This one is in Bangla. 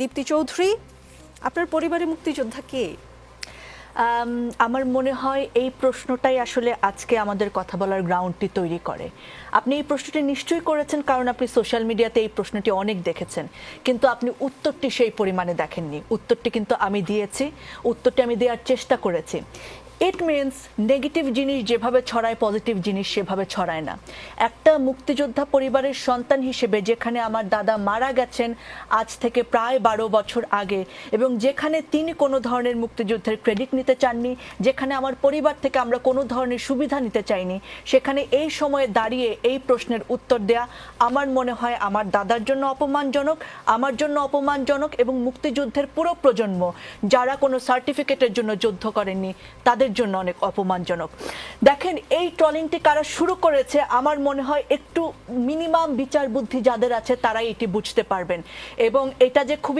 দীপ্তি চৌধুরী, আপনার পরিবারে মুক্তিযোদ্ধা কে? আমার মনে হয় এই প্রশ্নটাই আসলে আজকে আমাদের কথা বলার গ্রাউন্ডটি তৈরি করে। আপনি এই প্রশ্নটি নিশ্চয়ই করেছেন কারণ আপনি সোশ্যাল মিডিয়াতে এই প্রশ্নটি অনেক দেখেছেন। কিন্তু আপনি উত্তরটি সেই পরিমাণে দেখেননি। উত্তরটি কিন্তু আমি দিয়েছি, উত্তরটি আমি দেওয়ার চেষ্টা করেছি। ইট মিনস নেগেটিভ জিনিস যেভাবে ছড়ায় পজিটিভ জিনিস সেভাবে ছড়ায় না। একটা মুক্তিযোদ্ধা পরিবারের সন্তান হিসেবে যেখানে আমার দাদা মারা গেছেন আজ থেকে প্রায় বারো বছর আগে এবং যেখানে তিনি কোনো ধরনের মুক্তিযুদ্ধের ক্রেডিট নিতে চাননি, যেখানে আমার পরিবার থেকে আমরা কোনো ধরনের সুবিধা নিতে চাইনি, সেখানে এই সময়ে দাঁড়িয়ে এই প্রশ্নের উত্তর দেয়া আমার মনে হয় আমার দাদার জন্য অপমানজনক, আমার জন্য অপমানজনক এবং মুক্তিযুদ্ধের পুরো প্রজন্ম যারা কোনো সার্টিফিকেটের জন্য যুদ্ধ করেননি, তাদের জন্য অনেক অপমানজনক। দেখেন, এই ট্রলিংটি কারা শুরু করেছে? আমার মনে হয় একটু মিনিমাম বিচার বুদ্ধি যাদের আছে, তারাই এটি বুঝতে পারবেন। এবং এটা যে খুবই